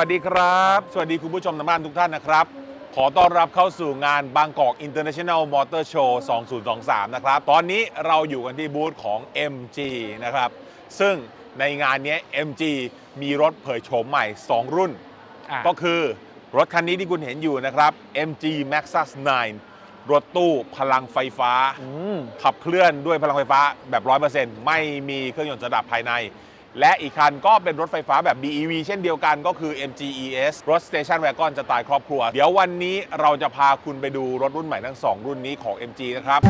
วัสดีครับ สวัสดีคุณผู้ชมทางบ้านทุกท่านนะครับ ขอต้อนรับเข้าสู่งานบางกอก International Motor Show 2023 นะครับ ตอนนี้เราอยู่กันที่บูธของ MG นะครับ ซึ่งในงานนี้ MG มีรถเผยโฉมใหม่ 2 รุ่นอะก็คือรถคันนี้ที่คุณเห็นอยู่นะครับ MG Maxus 9 รถตู้พลังไฟฟ้าอืมขับเคลื่อนด้วยพลังไฟฟ้าแบบ 100%ไม่มีเครื่องยนต์สดับภายใน และอีกคันก็เป็นรถไฟฟ้าแบบ BEV chen เดียวกันก็คือ MG ES รถ Station Wagon สไตล์ครอบครัว เดี๋ยววันนี้เราจะพาคุณไปดูรถรุ่นใหม่ทั้ง 2 รุ่นนี้ของ MG นะครับ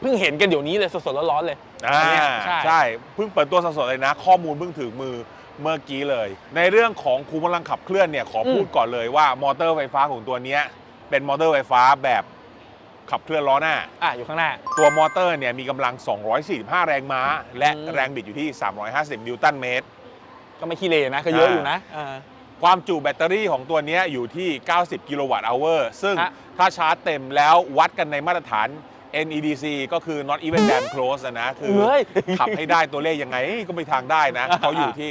เพิ่งเห็นกันเดี๋ยวนี้เลยสดๆร้อนๆเลยอ่าอันเนี้ยใช่ ใช่เพิ่งเปิดตัวสดๆเลยนะ ข้อมูลเพิ่งถึงมือเมื่อกี้เลย ในเรื่องของคูลพลังขับเคลื่อนเนี่ยขอพูดก่อนเลยว่ามอเตอร์ไฟฟ้าของตัวเนี้ยเป็นมอเตอร์ไฟฟ้าแบบ ขับเคลื่อนล้อหน้า อะอยู่ข้างหน้า ตัวมอเตอร์เนี่ยมีกำลัง 245 แรงม้า และอืมแรงบิดอยู่ที่ 350 นิวตันเมตร ก็ไม่ขี้เลนะก็เยอะอ่าอยู่นะอ่า ความจุแบตเตอรี่ของตัวเนี้ยอยู่ที่ 90 กิโลวัตต์เอาเวอร์ ซึ่งฮะ ถ้าชาร์จเต็มแล้ววัดกันในมาตรฐาน NEDC ก็คือ not even damn close อะนะ คือเฮ้ย ขับให้ได้ตัวเลขยังไงก็ไม่ทางได้นะ เขาอยู่ที่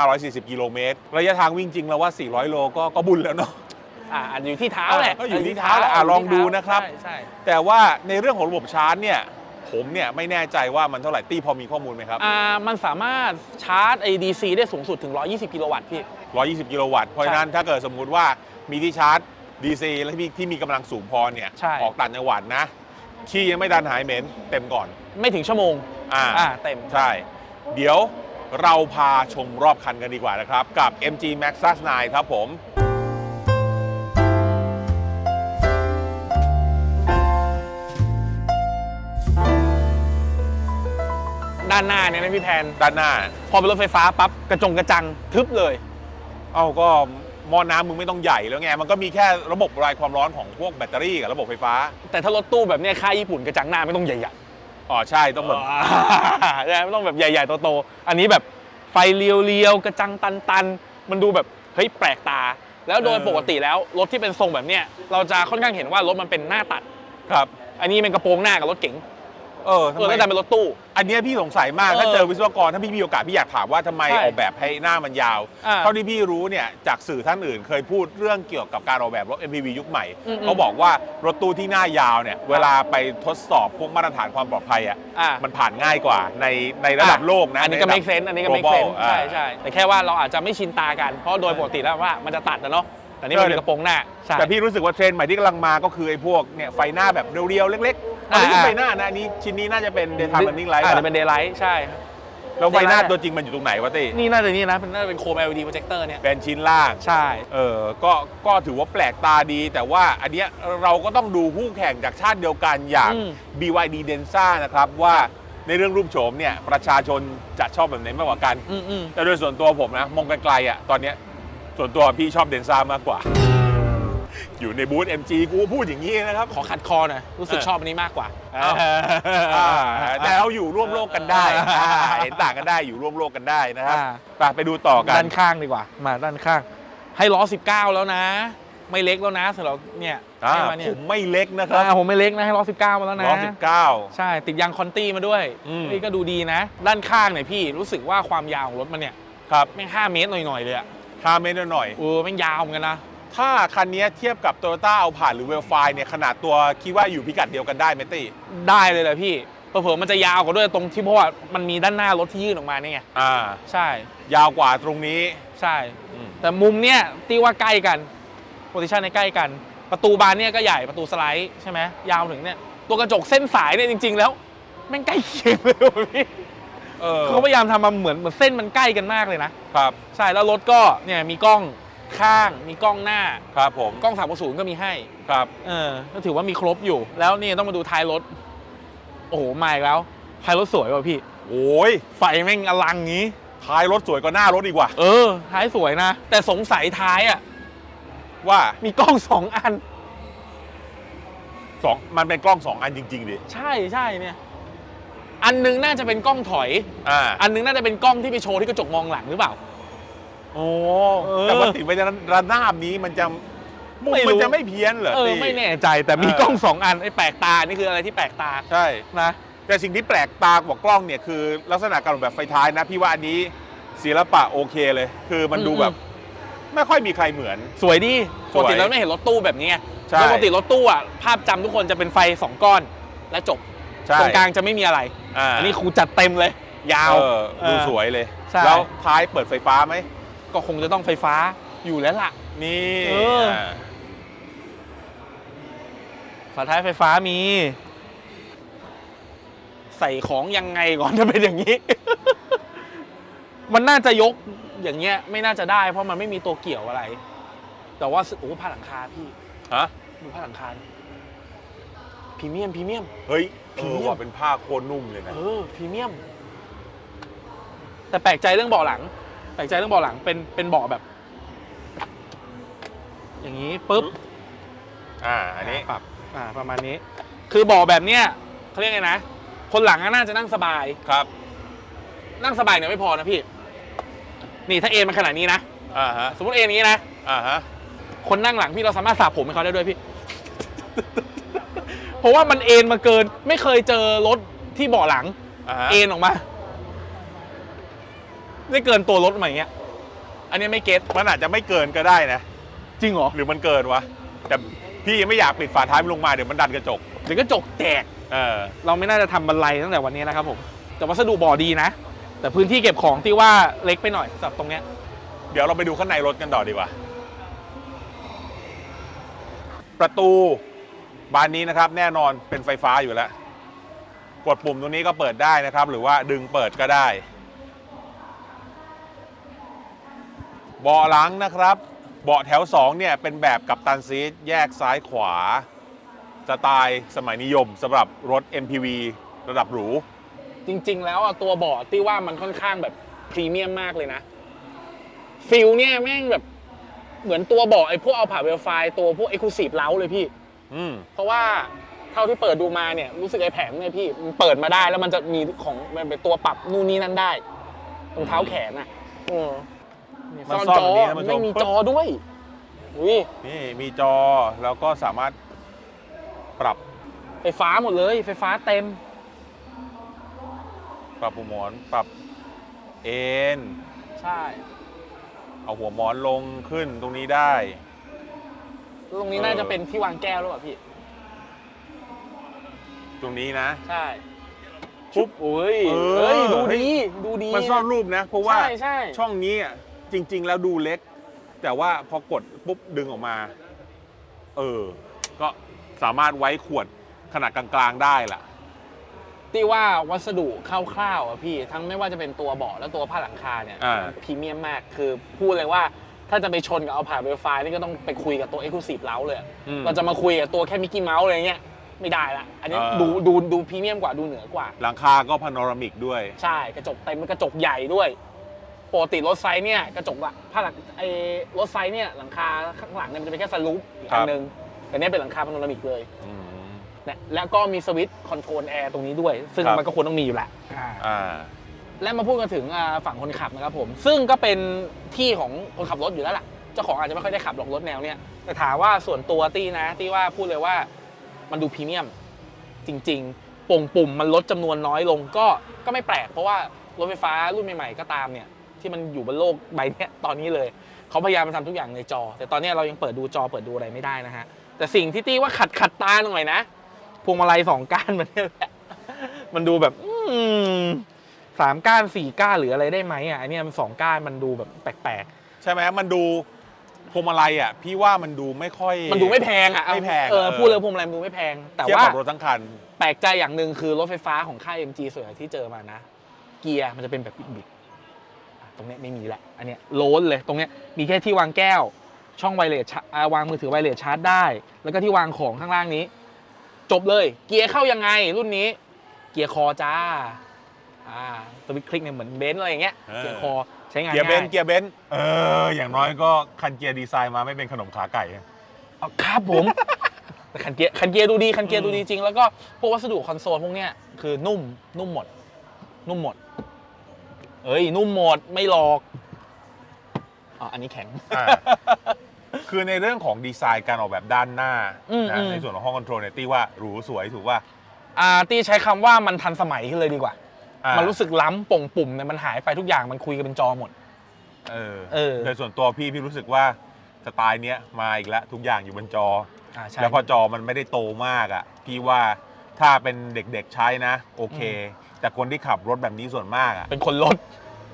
540 กิโลเมตร ระยะทางวิ่งจริงแล้วว่า 400 โลก็ก็บุญแล้วเนาะ อะอาจจะอยู่ที่เท้าแหละก็อยู่ที่เท้าแหละอะลองดูนะครับ ใช่ใช่แต่ว่าในเรื่องของระบบชาร์จเนี่ยผมเนี่ยไม่แน่ใจว่ามันเท่าไหร่ตี้พอมีข้อมูลไหมครับ อ่ามันสามารถชาร์จ ADC ได้สูงสุดถึง 120 กิโลวัตต์พี่ 120 กิโลวัตต์เพราะฉะนั้นถ้าเกิดสมมุติว่ามีที่ชาร์จ DC และที่ที่มีกำลังสูงพอเนี่ยใช่ ออกต่างจังหวัดนะขี้ยังไม่ดันหายเหม็นเต็มก่อน ไม่ถึงชั่วโมงอ่าอ่าเต็ม ใช่ เดี๋ยวเราพาชมรอบคันกันดีกว่านะครับ กับ MG Maxus 9 ครับผม ด้านหน้าเนี่ยนะพี่แทนด้านหน้า พอเป็นรถไฟฟ้าปั๊บกระจงกระจังทึบเลย เอ้าก็หม้อน้ำมึงไม่ต้องใหญ่แล้วไงมันก็มีแค่ระบบระบายความร้อนของพวกแบตเตอรี่กับระบบไฟฟ้า แต่ถ้ารถตู้แบบเนี้ยค่ายญี่ปุ่นกระจังหน้าไม่ต้องใหญ่ๆอ๋อใช่ต้องแบบใช่ไม่ต้องแบบใหญ่ๆโตๆอันนี้แบบไฟเรียวๆกระจังตันๆ มันดูแบบเฮ้ยแปลกตา แล้วโดยเออ ปกติแล้วรถที่เป็นทรงแบบเนี้ยเราจะค่อนข้างเห็นว่ารถมันเป็นหน้าตัด ครับ อันนี้เป็นกระโปรงหน้ากับรถเก๋ง เออทำเออไมแล้วดันเป็นรถตู้ อันเนี้ยพี่สงสัยมากถ้าเออเจอวิศวกรถ้าพี่มีโอกาสพี่อยากถามว่าทำไมใช่ออกแบบให้หน้ามันยาว อ่าเท่าที่พี่รู้เนี่ยจากสื่อท่านอื่นเคยพูดเรื่องเกี่ยวกับการออกแบบรถ MPV ยุคใหม่อืมๆเขาบอกว่ารถตู้ที่หน้ายาวเนี่ยเวลาไปทดสอบพวกมาตรฐานความปลอดภัยอะอ่ามันผ่านง่ายกว่าในในระดับโลกนะอันนี้ก็ ใระดับ make sense อันนี้ก็ make global sense อ่า ใช่ใช่แต่แค่ว่าเราอาจจะไม่ชินตากัน เพราะโดยปกติแล้วว่ามันจะตัดนะเนาะ แต่นี่มันเป็นกระโปรงหน้า ใช่ แต่พี่รู้สึกว่าเทรนด์ใหม่ที่กำลังมาก็คือไอ้พวกเนี่ยไฟหน้าแบบเรียวๆ เล็กๆ อันนี้อ่าไฟหน้านะอันนี้ชิ้นนี้น่าจะเป็น daytime running light อาจอะจะเป็น daylight ใช่ แล้วไฟหน้า daylight ตัวจริงมันอยู่ตรงไหนวะตินี่น่าจะนี่นะเป็นน่าจะเป็นโคม LED projector เนี่ย เป็นชิ้นล่าง ใช่ เออก็ก็ถือว่าแปลกตาดี แต่ว่าอันเนี้ยเราก็ต้องดูคู่แข่งจากชาติเดียวกันอย่าง อืม BYD Denza นะครับว่าในเรื่องรูปโฉมเนี่ยประชาชนจะชอบแบบไหนมากกว่ากัน อืมอืมแต่โดยส่วนตัวผมนะ มองไกลๆอะตอนเนี้ยส่วนตัวพี่ชอบเดนซ่ามากกว่า อยู่ในบูธ MG กูก็พูดอย่างนี้นะครับ ขอคัดคอหน่อยรู้สึกเออชอบอันนี้มากกว่าอ้าวอ่าแต่เราอยู่ร่วมโลกกันได้อ่าเห็นต่างกันได้อยู่ร่วมโลกกันได้นะครับอ่าไปไปดูต่อกัด้านนข้างดีกว่า มาด้านข้าง ให้ล้อ 19 แล้วนะ ไม่เล็กแล้วนะสำหรับเนี่ยอ่าให้มาเนี่ยผมไม่เล็กนะครับอ่าผมไม่เล็กนะให้ล้อ 19 มาแล้วนะร้อยสิบเก้าใช่ติดยางคอนตี้มาด้วยอืมนี่ก็ดูดีนะ ด้านข้างเนี่ยพี่รู้สึกว่าความยาวของรถมันเนี่ยครับแม่ง5เมตรหน่อยๆเลยอะห้าเมตรหน่อยเออแม่งยาวเหมือนกันนะ ถ้าคันนี้เทียบกับ Toyota เอาผ่านหรือเวลไฟเนี่ยขนาดตัวคิดว่าอยู่พิกัดเดียวกันได้ไหมตี้ได้เลยแหละพี่เผื่อๆมันจะยาวกว่าด้วยตรงที่เพราะว่ามันมีด้านหน้ารถที่ยื่นออกมาเนี่ยไงอ่าใช่ ยาวกว่าตรงนี้ใช่อืมแต่มุมเนี่ยตีว่าใกล้กันโพซิชันในใกล้กัน ประตูบานเนี่ยก็ใหญ่ประตูสไลด์ใช่ไหมยาวถึงเนี่ยตัวกระจกเส้นสายเนี่ยจริง ๆ แล้วแม่งใกล้เคียงเลยว่ะพี่เออเขาพยายามทำมาเหมือนเหมือนเส้นมันใกล้กันมากเลยนะครับ ใช่แล้วรถก็เนี่ยมีกล้อง ข้าง มีกล้องหน้า ครับผมกล้องสามศูนย์ก็มีให้ ครับ เออก็ถือว่ามีครบอยู่ แล้วนี่ต้องมาดูท้ายรถ โอ้โหมาอีกแล้ว ท้ายรถสวยว่ะพี่ โอ้ยไฟแม่งอลังงี้ ท้ายรถสวยกว่าหน้ารถอีกว่าเออ ท้ายสวยนะ แต่สงสัยท้ายอะ ว่ามีกล้องสองอัน สองมันเป็นกล้องสองอันจริง ๆ ดิ ใช่ใช่เนี่ย อันหนึงน่าจะเป็นกล้องถอย อ่า อันหนึงน่าจะเป็นกล้องที่ไปโชว์ที่กระจกมองหลังหรือเปล่า โอ้เออแต่ว่าติดไว้ในระนาบนี้มันจะมุมไม่รู้ มันจะไม่เพี้ยนเหรอเออตีไม่แน่ใจแต่มีเออกล้องสองอันไอ้แปลกตานี่คืออะไรที่แปลกตาใช่ นะแแต่สิ่งที่แปลกตากว่ากล้องเนี่ยคือลักษณะการออกแบบไฟท้ายนะ พี่ว่าอันนี้ศิลปะโอเคเลย คือมันดูแบบ ไม่ค่อยมีใครเหมือน สวยดีสปวยกติเราไม่เห็นรถตู้แบบนี้ไงใช่ แล้วปกติรถตู้อะภาพจำทุกคนจะเป็นไฟสองก้อน และจบใช่ตรงกลางจะไม่มีอะไรอ่าอันนี้ครูจัดเต็มเลย ยาว เออดูเออสวยเลย ใช่ แล้วท้ายเปิดไฟฟ้าไหม ก็คงจะต้องไฟฟ้าอยู่แล้วล่ะ นี่เอออ่าฝาท้ายไฟฟ้ามี ใส่ของยังไงก่อนจะเป็นอย่างนี้ มันน่าจะยกอย่างเงี้ย ไม่น่าจะได้เพราะมันไม่มีตัวเกี่ยวอะไร แต่ว่าโอ้โหผ้าหลังคาพี่ฮะดูผ้าหลังคาดิพรีเมียมพรีเมียม เฮ้ยพรีเอเมีอยมว่าเป็นผ้าโคตรนุ่มเลยนะ เออพรีเมียม แต่แปลกใจเรื่องเบาะหลัง แปลกใจเรื่องเบาะหลังเป็นเป็นเบาะแบบ อย่างนี้ปุ๊บอ่าอันนี้ปรับอ่าประมาณนี้ คือเบาะแบบเนี้ยเขาเรียกไงนะ คนหลังอะน่าจะนั่งสบายครับ นั่งสบายเนี่ยไม่พอนะพี่ นี่ถ้าเอ็นมันขนาดนี้นะอ่าฮะสมมติเอ็นอย่างนี้นะอ่าฮะคนนั่งหลังพี่เราสามารถสระผมให้เขาได้ด้วยพี่ เพราะว่ามันเอ็นมาเกิน ไม่เคยเจอรถที่เบาะหลังอ่าฮะเอ็นออกมา ได้เกินตัวรถมาอย่างเงี้ย อันนี้ไม่เก็ตมันอาจจะไม่เกินก็ได้นะ จริงเหรอ หรือมันเกินวะ แต่พี่ยังไม่อยากปิดฝาท้ายมันลงมาเดี๋ยวมันดันกระจก เดี๋ยวก็จกแตกเออ เราไม่น่าจะทำบันไลตั้งแต่วันนี้นะครับผม แต่วัสดุบ่อดีนะ แต่พื้นที่เก็บของที่ว่าเล็กไปหน่อยสำหรับตรงเนี้ย เดี๋ยวเราไปดูข้างในรถกันต่อดีกว่า ประตูบานนี้นะครับ แน่นอนเป็นไฟฟ้าอยู่แล้ว กดปุ่มตรงนี้ก็เปิดได้นะครับ หรือว่าดึงเปิดก็ได้ เบาะหลังนะครับ เบาะแถว2เนี่ยเป็นแบบกับตันซีทแยกซ้ายขวา สไตล์สมัยนิยมสำหรับรถ MPV ระดับหรู จริง ๆ แล้วอะตัวเบาะที่ว่ามันค่อนข้างแบบพรีเมียมมากเลยนะฟิลเนี่ยแม่งแบบเหมือนตัวเบาะไอ้พวกเอาผ่าเวลไฟตัวพวกเอ็กซ์คลูซีฟเล้าเลยพี่ อืม เพราะว่าเท่าที่เปิดดูมาเนี่ยรู้สึกไอ้แผงเนี่ยพี่มันเปิดมาได้แล้วมันจะมีของมันเป็นตัวปรับนู่นนี่นั่นได้ตรงเท้าแขนอะเออ มันซ่อนซ่อนจอแบบนี้นะมันไม่มีปึ๊บจอด้วยอุ้ยนี่มีจอแล้วก็สามารถปรับไฟฟ้าหมดเลย ไฟฟ้าเต็ม ปรับหัวหมอนปรับเอนใช่ เอาหัวหมอนลงขึ้นตรงนี้ได้แล้วตรงนี้เออน่าจะเป็นที่วางแก้วหรือเปล่าพี่ ตรงนี้นะ ใช่ปุ๊บโอ้ยเออเฮ้ยดูเฮ้ยดีดูดีมันซ่อนรูปนะ เพราะว่าใช่ใช่ช่องนี้อะ จริง ๆ แล้วดูเล็ก แต่ว่าพอกดปุ๊บดึงออกมา เออ ก็สามารถไว้ขวดขนาดกลางๆได้ล่ะ ที่ว่าวัสดุคร่าวๆอะพี่ ทั้งไม่ว่าจะเป็นตัวเบาะและตัวผ้าหลังคาเนี่ยอ่าพรีเมียมมากคือพูดเลยว่าถ้าจะไปชนกับเอาผ่าเวลไฟนี่ก็ต้องไปคุยกับตัวเอ็กซ์คลูซีฟเล้าเลยอะอืมเราจะมาคุยกับตัวแค่มิกกี้เมาส์อะไรเงี้ยไม่ได้ละอันนี้เออดูดูดูพรีเมียมกว่าดูเหนือกว่า หลังคาก็พาโนรามิกด้วย ใช่กระจกเต็มเป็นกระจกใหญ่ด้วย ปกติรถไซส์เนี่ยกระจกละผ้าหลังไอ้รถไซส์เนี่ยหลังคาข้างหลังเนี่ยมันจะเป็นแค่สลูปอีกครัอับนนึงแต่เนี่ยเป็นหลังคาพาโนรามิกเลยอืม นะแล้วก็มีสวิตช์คอนโทรลแอร์ตรงนี้ด้วย ซึ่งครับ มันก็ควรต้องมีอยู่แหละอ่า และมาพูดกันถึงอ่าฝั่งคนขับนะครับผม ซึ่งก็เป็นที่ของคนขับรถอยู่แล้วล่ะเจ้าของอาจจะไม่ค่อยได้ขับหรอกรถแนวเนี้ยแต่ถามว่าส่วนตัวตี้นะตี้ว่าพูดเลยว่ามันดูพรีเมียมจริงๆปุ่มปุ่มมันลดจำนวนน้อยลงก็ก็ไม่แปลกเพราะว่ารถไฟฟ้ารุ่นใหม่ ๆ ก็ตามเนี่ย ที่มันอยู่บนโลกใบเนี้ยตอนนี้เลย เขาพยายามมาทำทุกอย่างในจอ แต่ตอนเนี้ยเรายังเปิดดูจอเปิดดูอะไรไม่ได้นะฮะ แต่สิ่งที่ตี้ว่าขัดขัดตาหน่อยนะพวงมาลัยสองก้านมันเนี่ยแหละมันดูแบบอืมสามก้านสี่ก้านหรืออะไรได้ไหมอะอันเนี้ยมันสองก้านมันดูแบบแปลกใช่ไหมมันดูพวงมาลัยอะพี่ว่ามันดูไม่ค่อยๆมันดูไม่แพงอะเอาไม่แพงเออเออพูดเลยพวงมาลัยมันดูไม่แพง แต่เทียบว่ากับรถทั้งคัน แปลกใจอย่างหนึ่งคือรถไฟฟ้าของค่าย MG ส่วนใหญ่ที่เจอมานะ เกียร์มันจะเป็นแบบบิดๆอะ ตรงเนี้ยไม่มีแหละอันเนี้ยโล้นเลยตรงเนี้ยมีแค่ที่วางแก้ว ช่องไวเลสชาอ่าวางมือถือไวเลสชาร์จได้ แล้วก็ที่วางของข้างล่างนี้ จบเลยเกียร์เข้ายังไงรุ่นนี้ เกียร์คอจ้าอ่าสวิตช์คลิกเนี่ยเหมือนเบนซ์อะไรอย่างเงี้ยเออเกียร์คอใช้งานเกียร์เบนซ์ง่ายเกียร์เบนซ์เอออย่างน้อยก็คันเกียร์ดีไซน์มาไม่เป็นขนมขาไก่เอาครับผมแต่คันเกียร์คันเกียร์ดูดีคันเกียร์ดูดีจริง แล้วก็พวกวัสดุคอนโซลพวกเนี้ยคือนุ่มนุ่มหมด นุ่มหมด เอ้ยนุ่มหมดไม่หลอกอ๋ออันนี้แข็ง อ่า คือในเรื่องของดีไซน์การออกแบบด้านหน้าอืมนะอืม ในส่วนของห้องคอนโทรลเนี่ยตีว่าหรูสวยถูกว่าแอ่าตี้ใช้คำว่ามันทันสมัยขึ้นเลยดีกว่า อ่ามันรู้สึกล้ำป่งปุ่มเนี่ยมันหายไปทุกอย่างมันคุยกันเป็นจอหมด เออเออ โดยส่วนตัวพี่พี่รู้สึกว่าสไตล์เนี้ยมาอีกแล้วทุกอย่างอยู่บนจอ อ่าใช่ แล้วพอจอมันไม่ได้โตมากอะพี่ว่าถ้าเป็นเด็กๆใช้นะ โอเค แต่คนที่ขับรถแบบนี้ส่วนมากอะเป็นคนรถ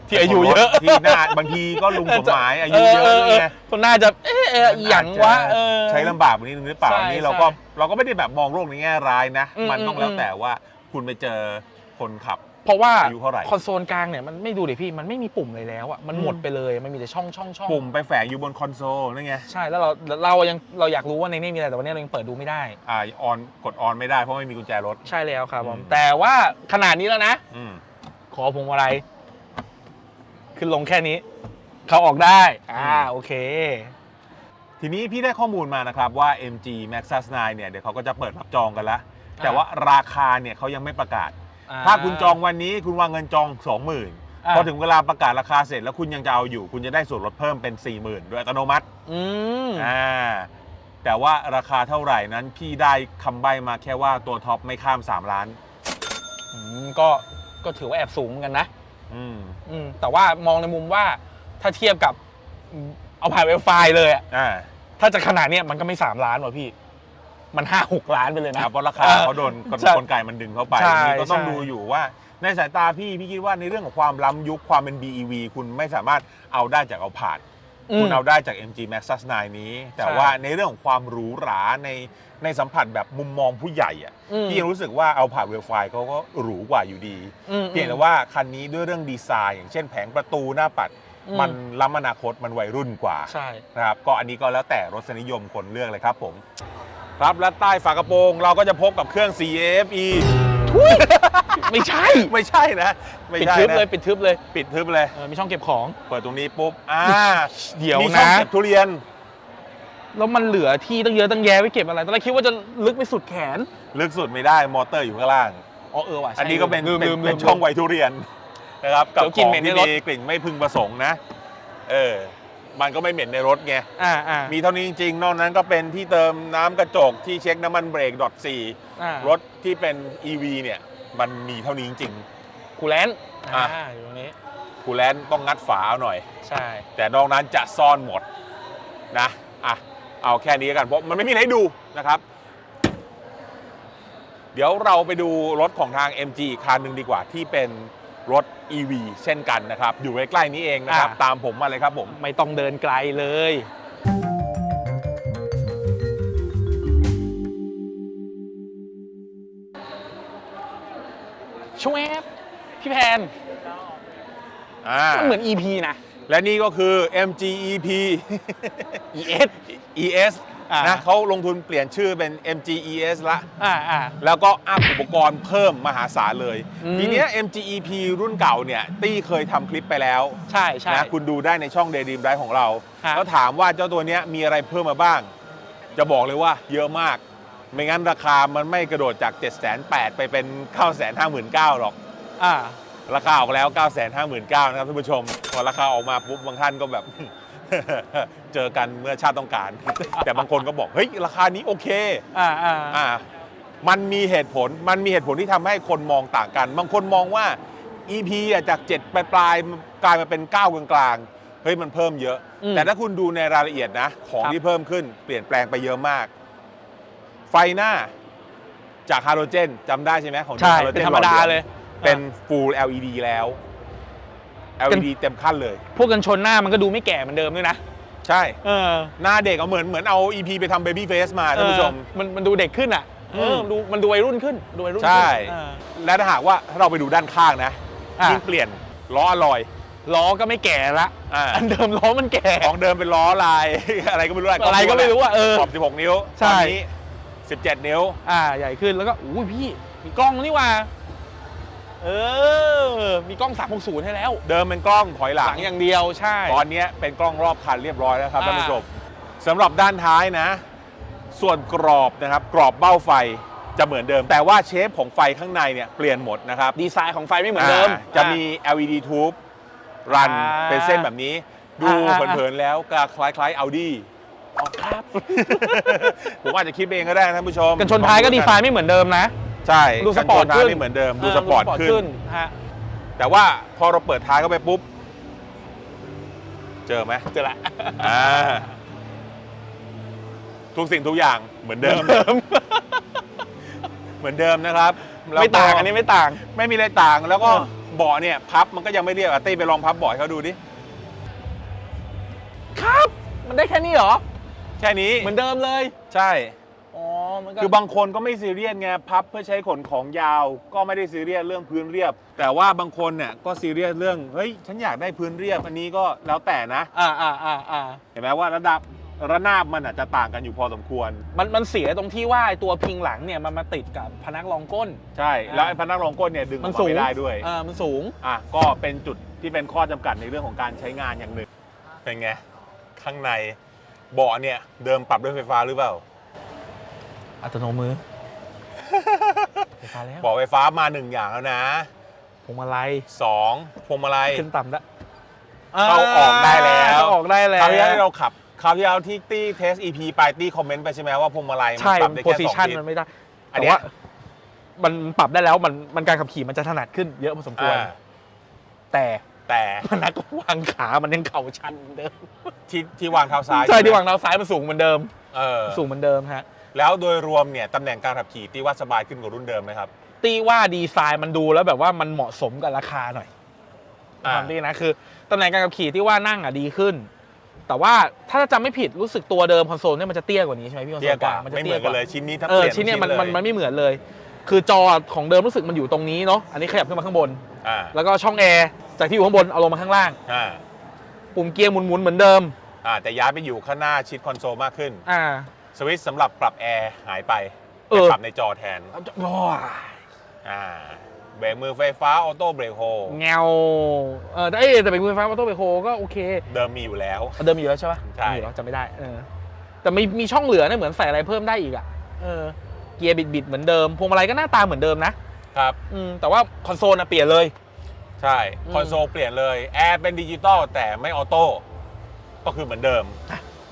ที่อายุเยอะที่หน้าบางทีก็ลุงสมหมายอายุเยอะไงคนน่าจะเอ๊ะเอ๊ะอหย่างวะเออใช้ลำบากกว่านี้หรือเปล่าใช่อันนี้เราก็ใช่เราก็ไม่ได้แบบมองโลกในแง่ร้ายนะอืมมันต้องอืมแล้วแต่ว่าคุณไปเจอคนขับ เพราะว่าอายุเท่าไหร่ คอนโซลกลางเนี่ยมันไม่ดูดิพี่มันไม่มีปุ่มเลยแล้วอะมันหมดอืมไปเลยมันมีแต่ช่องช่องช่องปุ่มไปแฝงอยู่บนคอนโซลนั่นไงใช่แล้วเราเรายังเราอยากรู้ว่าในนี้มีอะไรแต่วันนี้เรายังเปิดดูไม่ได้ อ่าออนกดออนไม่ได้เพราะไม่มีกุญแจรถ ใช่แล้วครับผมอืม แต่ว่าขนาดนี้แล้วนะ อืม ขอพวงมาลัยขึ้นลงแค่นี้ เขาออกได้ อ่าโอเค ทีนี้พี่ได้ข้อมูลมานะครับว่า MG Maxus 9 เนี่ยเดี๋ยวเขาก็จะเปิดรับจองกันแล้วอ่าแต่ว่าราคาเนี่ยเขายังไม่ประกาศ ถ้าคุณจองวันนี้คุณวางเงินจอง 20,000อ่าพอถึงเวลาประกาศราคาเสร็จแล้วคุณยังจะเอาอยู่ คุณจะได้ส่วนลดเพิ่มเป็น 40,000 โดยอัตโนมัติอืมอ่าแต่ว่าราคาเท่าไหร่นั้นพี่ได้คำใบ้มาแค่ว่าตัวท็อปไม่ข้าม 3 ล้าน อืมก็ก็ถือว่าแอบสูงเหมือนกันนะอืมอืมแต่ว่ามองในมุมว่าถ้าเทียบกับอืมเอาผ่านเวลไฟเลยอะอ่าถ้าจะขนาดเนี้ยมันก็ไม่ 3 ล้านหรอกพี่ มัน5 6ล้านไปเลยนะเพราะราคาเขาโดนกลใช่กลไกมันดึงเข้าไปใช่อันนี้ก็ต้องใช่ ดูอยู่ว่า ในสายตาพี่พี่คิดว่าในเรื่องของความล้ำยุคความเป็น BEV คุณไม่สามารถเอาได้จากเอาผ่านอืม คุณเอาได้จาก MG Maxus 9นี้ แต่ใช่ ว่าในเรื่องของความหรูหราในในสัมผัสแบบมุมมองผู้ใหญ่อะอืมพี่ยังรู้สึกว่าเอาผ่านเวลไฟเขาก็หรูกว่าอยู่ดี อืม เพียงแต่ว่าคันนี้ด้วยเรื่องดีไซน์ อย่างเช่นแผงประตูหน้าปัด อืม มันล้ำอนาคตมันวัยรุ่นกว่าใช่ นะครับก็อันนี้ก็แล้วแต่รสนิยมคนเลือกเลยครับผม ครับและใต้ฝากระโปรงเราก็จะพบกับเครื่อง CFE ไม่ใช่ ไม่ใช่นะไม่ปิดใช่ทึบนะเลยปิดทึบเลยปิดทึบเลย เออมีช่องเก็บของ เปิดตรงนี้ปุ๊บอ่าเดี๋ยวมีช่องนะ เก็บทุเรียนแล้วมันเหลือที่ตั้งเยอะตั้งแยะไว้เก็บอะไร ตอนแรกคิดว่าจะลึกไปสุดแขน ลึกสุดไม่ได้มอเตอร์อยู่ข้างล่าง อ๋อเออว่ะใอันนี้ก็เป็นลืมเป็นลืมเป็นลืมช่องไวทุเรียนนะครับ กับเดี๋ยวขกลิ่นองเหม็นที่ในรถ มีกลิ่นไม่พึงประสงค์นะ เออ มันก็ไม่เหม็นในรถไง อ่าอ่ามีเท่านี้จริงๆ นอกนั้นก็เป็นที่เติมน้ำกระจกที่เช็คน้ำมันเบรกดอทสี่อ่ารถที่เป็น EV เนี่ยมันมีเท่านี้จริง คูลแลนต์อะอ่าอยู่ตรงนี้ ๆคูลแลนต้องงัดฝาเอาหน่อย ใช่ แต่นอกนั้นจะซ่อนหมดนะอะเอาแค่นี้กันเพราะมันไม่มีอะไรให้ดูนะครับ เดี๋ยวเราไปดูรถของทาง MG อีกคันหนึ่งดีกว่าที่เป็น รถ EV เช่นกันนะครับ อยู่ใกล้ๆนี้เองนะครับตามผมมาเลยครับผม ไม่ต้องเดินไกลเลยช่วยพี่แพน อ่า มันเหมือน EP นะ และนี่ก็คือ MG EP ES ES อ่านะเขาลงทุนเปลี่ยนชื่อเป็น MG ES ละ อ่าอ่า แล้วก็อัพอุปกรณ์เพิ่มมหาศาลเลย อืม ทีเนี้ย MG EP รุ่นเก่าเนี่ย ตี้เคยทำคลิปไปแล้วใช่ใช่ นะคุณดูได้ในช่อง Daydream Drive ของเรา ฮะ แล้วถามว่าเจ้าตัวเนี้ยมีอะไรเพิ่มมาบ้าง จะบอกเลยว่าเยอะมาก ไม่งั้นราคามันไม่กระโดดจาก 7 8 0 0 0ไปเป็น 9 5 9 0 0 0หรอก อ่า ราคาออกแล้ว 9 5 9 0 0 0นะครับท่านผู้ชม พอราคาออกมาปุ๊บบางท่านก็แบบ เจอกันเมื่อชาติต้องการ แต่บางคนก็บอกเฮ้ยราคานี้โอเคอ่าอ่าอ่ามันมีเหตุผลมันมีเหตุผลที่ทำให้คนมองต่างกัน บางคนมองว่า EP อะจาก 7 ปลายปลายๆกลายมาเป็น 9 กลางกลางๆเฮ้ยมันเพิ่มเยอะ อืม แต่ถ้าคุณดูในรายละเอียดนะ ของครับ ที่เพิ่มขึ้นเปลี่ยนแปลงไปเยอะมาก ไฟหน้าจากฮาโลเจนจำได้ใช่ไหมของใช่ฮาโลจเป็นธรรมดาเลย เป็น full LED แล้ว LED เต็มขั้นเลย พวกกันชนหน้ามันก็ดูไม่แก่เหมือนเดิมด้วยนะ ใช่ เออหน้าเด็กเอาเหมือนเหมือนเอา EP ไปทำ baby face มาท่านผู้ชม เออมันมันดูเด็กขึ้นอะเออมมันดูมันดูวัยรุ่นขึ้นดูวัยรุ่นขึ้นใช่ เออ และถ้าหากว่าเราไปดูด้านข้างนะอะ ยิ่งเปลี่ยนล้ออลอยล้อก็ไม่แก่ละอ่าอันเดิมล้อมันแก่ ของเดิมเป็นล้อลาย อะไรก็ไม่รู้อะไรก็ไม่รู้อะเออขอบ16 นิ้วใช่ ตอนนี้ 17 นิ้ว อ่าใหญ่ขึ้นแล้วก็อุ้ยพี่มีกล้องนี่หว่า เออ มีกล้อง 360 ให้แล้ว เดิมเป็นกล้องถอยหหลัลังงอย่างเดียวใช่ ตอนนี้เป็นกล้องรอบคันเรียบร้อยแล้วครับอ่าท่านผู้ชมสำหรับด้านท้ายนะ ส่วนกรอบนะครับ กรอบเบ้าไฟจะเหมือนเดิม แต่ว่าเชฟของไฟข้างในเนี่ยเปลี่ยนหมดนะครับ ดีไซน์ของไฟไม่เหมือนเดิม อ่าจะมี LED tube รันอ่าเป็นเส้นแบบนี้ ดูอ่าอ่า เผินๆแล้วก็คล้ายๆ Audi อ๋อครับ ผมอาจจะคิดเองก็ได้นะท่านผู้ชมกันชนท้ายก็ดีไซน์ไม่เหมือนเดิมนะ ใช่ดูสปอร์ตกันชนท้ายขึ้นนี่เหมือนเดิมดูสปอร์ตขึ้นฮะแต่ว่าพอเราเปิดท้ายเข้าไปปุ๊บ เจอไหมเจอละอ่าทุกสิ่งทุกอย่างเหมือนเดิม เหมือนเดิมนะครับแล้วก็ไม่ต่างอันนี้ไม่ต่าง ไม่มีอะไรต่างแล้วก็เออเบาะเนี่ย พับมันก็ยังไม่เรียบอะตี้ไปลองพับเบาะให้เขาดูดิครับ มันได้แค่นี้เหรอ แค่นี้เหมือนเดิมเลย ใช่ อ๋อมันก็คือบางคนก็ไม่ซีเรียสไงพับเพื่อใช้ขนของยาว ก็ไม่ได้ซีเรียสเรื่องพื้นเรียบ แต่ว่าบางคนเนี่ยก็ซีเรียสเรื่องเฮ้ยฉันอยากได้พื้นเรียบอันนี้ก็แล้วแต่นะ อ่าอ่าอ่าอ่าเห็นไหมว่าระดับระนาบมันอาจจะต่างกันอยู่พอสมควร มันมันเสียตรงที่ว่าไอ้ตัวพิงหลังเนี่ยมันมาติดกับพนักรองก้น ใช่ แล้วไอ้พนักรองก้นเนี่ยดึงอมัอนกมาสูงไม่ได้ด้วยอ่ามันสูง อะก็เป็นจุดที่เป็นข้อจำกัดในเรื่องของการใช้งานอย่างหนึ่งเป็นไงข้างในเบาะเนี่ยเดิมปรับด้วยไฟฟ้าหรือเปล่า อัตโนมือ ไฟฟ้าแล้วเบาะไฟฟ้ามาหนึ่งอย่างแล้วนะพวงมาลัยสองพวงมาลัยขึ้นต่ำได้เข้าออกได้แล้วเข้าออกได้แล้คราวที่แล้วที่เราขับคราวที่แล้วที่ตี้เทส EP ไปตี้คอมเมนต์ไปใช่ไหมว่าพวงมาลัยมันใช่ปรับได้โพแค่ซิสองชันทิศมันไม่ได้อันแต่เนี้ยว่ามันปรับได้แล้วมันมันการขับขี่มันจะถนัดขึ้นเยอะพอสมควร อ่าแต่แต่พนักวางขามันยังเข่าชันเหมือนเดิมที่ที่วางเท้าซ้ายใช่ไหมที่วางเท้าซ้ายมันสูงเหมือนเดิม เออสูงเหมือนเดิมฮะ แล้วโดยรวมเนี่ยตำแหน่งการขับขี่ตีว่าสบายขึ้นกว่ารุ่นเดิมไหมครับ ตีว่าดีไซน์มันดูแล้วแบบว่ามันเหมาะสมกับราคาหน่อยอ่า ความดีนะคือตำแหน่งการขับขี่ที่ว่านั่งอะดีขึ้น แต่ว่าถ้าจำไม่ผิดรู้สึกตัวเดิมคอนโซลเนี่ยมันจะเตี้ยกว่านี้ใช่ไหมพี่คอนโซเตี้ยลกว่ามันจะไม่เหเตี้มืยอนกกันว่าเลยชิ้นนี้ถ้าเอเปอลี่ยนชิ้นเนี่ยมันลมันมันไม่เหมือนเลย คือจอของเดิมรู้สึกมันอยู่ตรงนี้เนาะอันนี้ขยับขึ้นมาข้างบน อ่าแล้วก็ช่องแอร์จากที่อยู่ข้างบนเอาลงมาข้างล่าง อ่าปุ่มเกียร์หมุนๆเหมือนเดิม อ่าแต่ย้ายไปอยู่ข้างหน้าชิดคอนโซลมากขึ้น อ่า สวิตช์สำหรับปรับแอร์หายไปเอไปอปรับในจอแทนว้าอ่าเบรกมือไฟฟ้าออโต้เบรกโฮเงาเออแต่เอ้ยแต่เป็นมือไฟฟ้าออโต้เบรกโฮก็โอเคเดิมมีอยู่แล้ว เดิมมีอยู่แล้วใช่ปะใช่ มีอยู่แล้วจำไม่ได้เออแต่มีมีช่องเหลือนะเหมือนใส่อะไรเพิ่มได้อีกอะเออเกียร์บิดบิดๆเหมือนเดิมพวงมาลัยก็หน้าตาเหมือนเดิมนะครับ อืมแต่ว่าคอนโซลนะเปลี่ยนเลย ใช่ อืม คอนโซลเปลี่ยนเลยแอร์เป็นดิจิตอลแต่ไม่ออโต้ก็คือเหมือนเดิม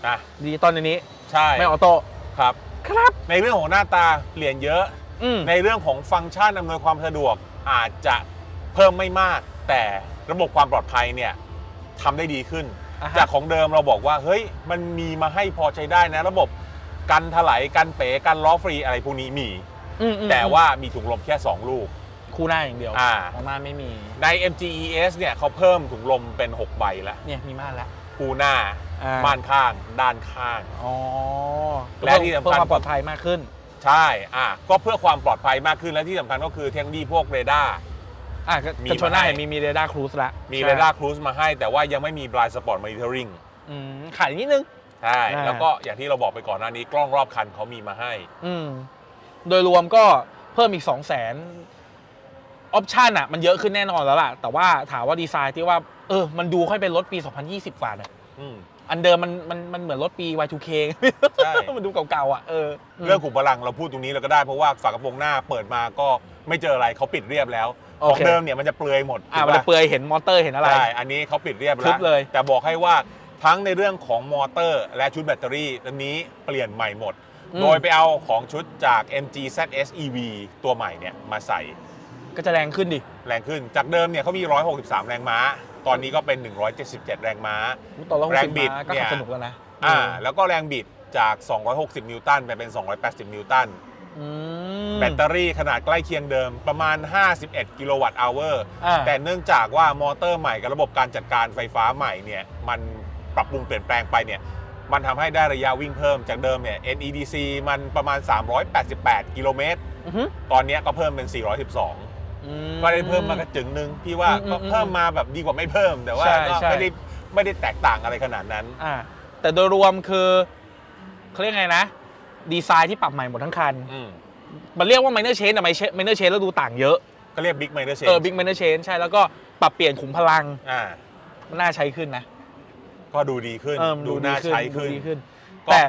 นะดิจิตอลในนี้ ใช่ ไม่ออโต้ครับ ครับ ในเรื่องของหน้าตาเปลี่ยนเยอะ อืมในเรื่องของฟังก์ชันอำนวยความสะดวกอาจจะเพิ่มไม่มาก แต่ระบบความปลอดภัยเนี่ยทำได้ดีขึ้น อ่าฮะจากของเดิมเราบอกว่าเฮ้ยมันมีมาให้พอใช้ได้นะ ระบบกันถลายกันเป๋กันล้อฟรีอะไรพวกนี้มี อืมอืมแต่ว่ามีถุงลมแค่ 2 ลูก คู่หน้าอย่างเดียวอ่า ของมาไม่มี ใน MGES เนี่ยเขาเพิ่มถุงลมเป็น 6 ใบแล้ว เนี่ยมีม่านแล้ว คู่หน้าอ่าม่านข้าง ด้านข้าง อ๋อและที่สำคัญ เพิ่มความปลอดภัยมากขึ้น ใช่อะก็เพื่อความปลอดภัยมากขึ้นและที่สำคัญก็คือเทคโนโลยีพวกเรดาร์ อะก็มีกระชนหน้ามาให้เห็นมีมีเรดาร์ครูซละมีใช่เรดาร์ครูซมาให้แต่ว่ายังไม่มีบลายสปอร์ตมอนิเตอร์ริงอืมขายนิดนึง ใช่อ่า แล้วก็อย่างที่เราบอกไปก่อนหน้านี้กล้องรอบคันเขามีมาให้ อืม โดยรวมก็เพิ่มอีก 2 0 0แสน ออปชันอะมันเยอะขึ้นแน่นอนแล้วล่ะ แต่ว่าถามว่าดีไซน์ที่ว่า เออ มันดูค่อยเป็นรถปี 2020กว่าน่ะอืม อันเดิมมันมันมันเหมือนรถปี Y2K ใช่ มันดูเก่าๆอะเออเรื่องขุมพลังเราพูดตรงนี้เราก็ได้เพราะว่าฝากระโปรงหน้าเปิดมาก็ไม่เจออะไรเขาปิดเรียบแล้วโอของเคเดิมเนี่ยมันจะเปลือยหมดอ่าถูกมันปะ จะเปลือยเห็นมอเตอร์เห็นอะไร ใช่ อันนี้เขาปิดเรียบทึแล้วบเลย แต่บอกให้ว่าทั้งในเรื่องของมอเตอร์ และชุดแบตเตอรี่อันนี้เปลี่ยนใหม่หมด อืม โดยไปเอาของชุดจาก MG ZS EV ตัวใหม่เนี่ยมาใส่ ก็จะแรงขึ้นดิ แรงขึ้นจากเดิมเนี่ยเขามี 163 แรงม้า ตอนนี้ก็เป็น 177 แรงม้า ต่อรองแรงสิบบิดมาก็เนี่ขับยสนุกแล้วนะอ่าเออแล้วก็แรงบิดจาก 260 นิวตันไปเป็น 280 นิวตัน อืมแบตเตอรี่ขนาดใกล้เคียงเดิมประมาณ 51 กิโลวัตต์อเวอร์ อ่าแต่เนื่องจากว่ามอเตอร์ใหม่กับระบบการจัดการไฟฟ้าใหม่เนี่ยมันปรับปรุงเปลี่ยนแปลงไปเนี่ยมันทำให้ได้ระยะวิ่งเพิ่มจากเดิมเนี่ย NEDC มันประมาณ 388 กิโลเมตร อือฮึตอนเนี้ยก็เพิ่มเป็น 412อื ก็ได้เพิ่มมากระจึงหนึ่งพี่ว่าอืมก็อืมเพิ่มมาแบบดีกว่าไม่เพิ่ม แต่ว่าใช่ก็ใช่ไม่ได้ไม่ได้แตกต่างอะไรขนาดนั้นอ่าแต่โดยรวมคือเขาเรียกไงนะ ดีไซน์ที่ปรับใหม่หมดทั้งคันอืมมันเรียกว่า minor change แต่ minor change แล้วดูต่างเยอะก็เรียก Big Minor เอ Change อ big minor change ใช่แล้วก็ปรับเปลี่ยนขุมพลังอ่ามันน่าใช้ขึ้นนะ ก็ดูดีขึ้นเออมันดูน่าใช้ดูขึ้นดีขึ้นก็แต่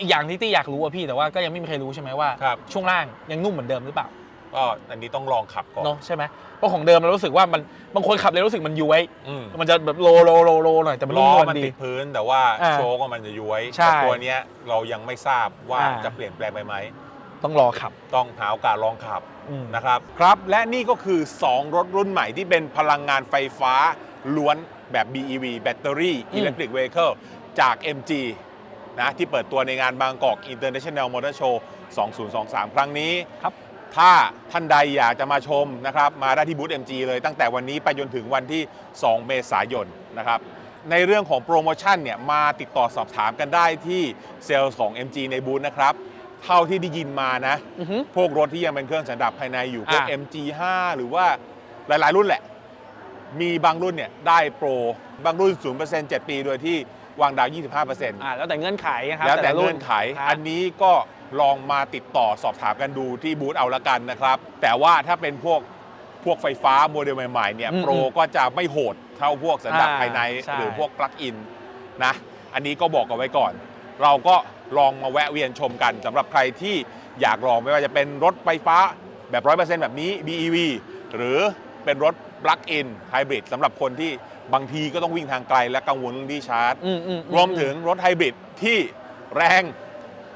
อีกอย่างที่ตี้อยากรู้อะพี่แต่ว่าก็ยังไม่มีใครรู้ใช่ไหมว่าครับช่วงล่างยังนุ่มเหมือนเดิมหรือเปล่า ก็อันนี้ต้องลองขับก่อนเนาะใช่ไหมเพราะของเดิมเรารู้สึกว่ามันบางคนขับเลยรู้สึกมันย้วยอืมมันจะแบบโลโลโลโลหน่อยแต่มันล้นุ่มอนวลมันดี ติดพื้นแต่ว่าอ่าโชว์ก็มันจะย้วยใช่แต่ตัวเนี้ยเรายังไม่ทราบว่าอ่า จะเปลี่ยนแปลงไปไหม ต้องรอขับต้องหาโอกาสลองขับ อืม นะครับครับและนี่ก็คือ 2 รถรุ่นใหม่ที่เป็นพลังงานไฟฟ้าล้วนแบบ BEV Battery อืม Electric Vehicle จาก MG นะที่เปิดตัวในงานบางกอก International Motor Show 2023 ครั้งนี้ ครับ ถ้าท่านใดอยากจะมาชมนะครับมาได้ที่บูธ MG เลยตั้งแต่วันนี้ไปจนถึงวันที่ 2 เมษายนนะครับในเรื่องของโปรโมชั่นเนี่ยมาติดต่อสอบถามกันได้ที่เซลล์ของ MG ในบูธนะครับเท่าที่ได้ยินมานะ อือฮึ พวกรถที่ยังเป็นเครื่องสันดาปภายในอยู่พวก อ่า MG5 หรือว่าหลาย ๆ รุ่นแหละ มีบางรุ่นเนี่ยได้โปร บางรุ่น 0% 7 ปี โดยที่วางดาว25%อ่าแล้วแต่เงื่อนไขนะครับแล้วแต่ละรุ่เงื่อนไขครับอันนี้ก็ ลองมาติดต่อสอบถามกันดูที่บูธเอาละกันนะครับ แต่ว่าถ้าเป็นพวกพวกไฟฟ้าโมเดลใหม่ๆเนี่ยอืมโปรก็จะไม่โหดเท่าพวกสันดาปอ่าภายในใช่ หรือพวกปลั๊กอินนะอันนี้ก็บอกกันไว้ก่อน เราก็ลองมาแวะเวียนชมกันสำหรับใครที่อยากลองไม่ว่าจะเป็นรถไฟฟ้าแบบ 100%แบบนี้ BEV หรือเป็นรถปลั๊กอินไฮบริดสำหรับคนที่บางทีก็ต้องวิ่งทางไกลและกังวลเรื่องที่ชาร์จ อืมอืมรวมถึงรถไฮบริดที่แรง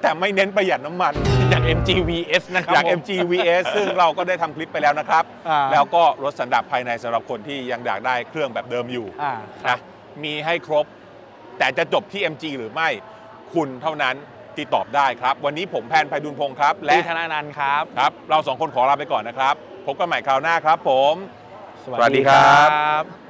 แต่ไม่เน้นประหยัดน้ำมันอย่าง MGVS นะครับอย่าง ผม MG VS ซึ่งเราก็ได้ทำคลิปไปแล้วนะครับ อ่า แล้วก็รถสันดาปภายในสำหรับคนที่ยังอยากได้เครื่องแบบเดิมอยู่ อ่า นะมีให้ครบ แต่จะจบที่ MG หรือไม่ คุณเท่านั้นที่ตอบได้ครับ วันนี้ผมแพนภัยดุลพงศ์ครับ และและธนานันท์ครับ ครับ เราสองคนขอลาไปก่อนนะครับ พบกันใหม่คราวหน้าครับผม สวัสสวัสดีดีคครัรับ